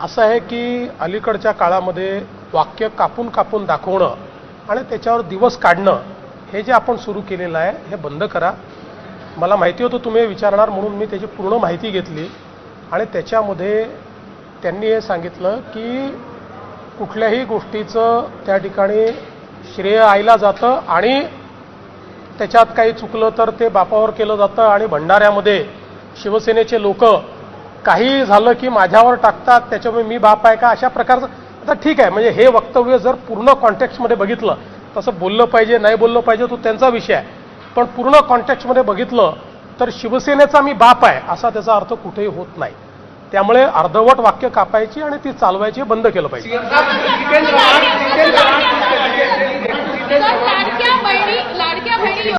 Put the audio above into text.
असं आहे की अलीकडच्या काळामध्ये वाक्य कापून कापून दाखवणं आणि त्याच्यावर दिवस काढणं हे जे आपण सुरू केलेलं आहे हे बंद करा. मला माहिती होतं तुम्ही विचारणार म्हणून मी त्याची पूर्ण माहिती घेतली आणि त्याच्यामध्ये त्यांनी हे सांगितलं की कुठल्याही गोष्टीचं त्या ठिकाणी श्रेय आईला जातं आणि त्याच्यात काही चुकलं तर ते बापावर केलं जातं आणि भंडाऱ्यामध्ये शिवसेनेचे लोक काही झालं की माझ्यावर टाकतात त्याच्यामुळे मी बाप आहे का? अशा प्रकारचं. आता ठीक आहे म्हणजे हे वक्तव्य जर पूर्ण कॉन्टॅक्टमध्ये बघितलं तसं बोललं पाहिजे नाही बोललं पाहिजे तो त्यांचा विषय आहे. पण पूर्ण कॉन्टॅक्टमध्ये बघितलं तर शिवसेनेचा मी बाप आहे असा त्याचा अर्थ कुठेही होत नाही. त्यामुळे अर्धवट वाक्य कापायची आणि ती चालवायची बंद केलं पाहिजे.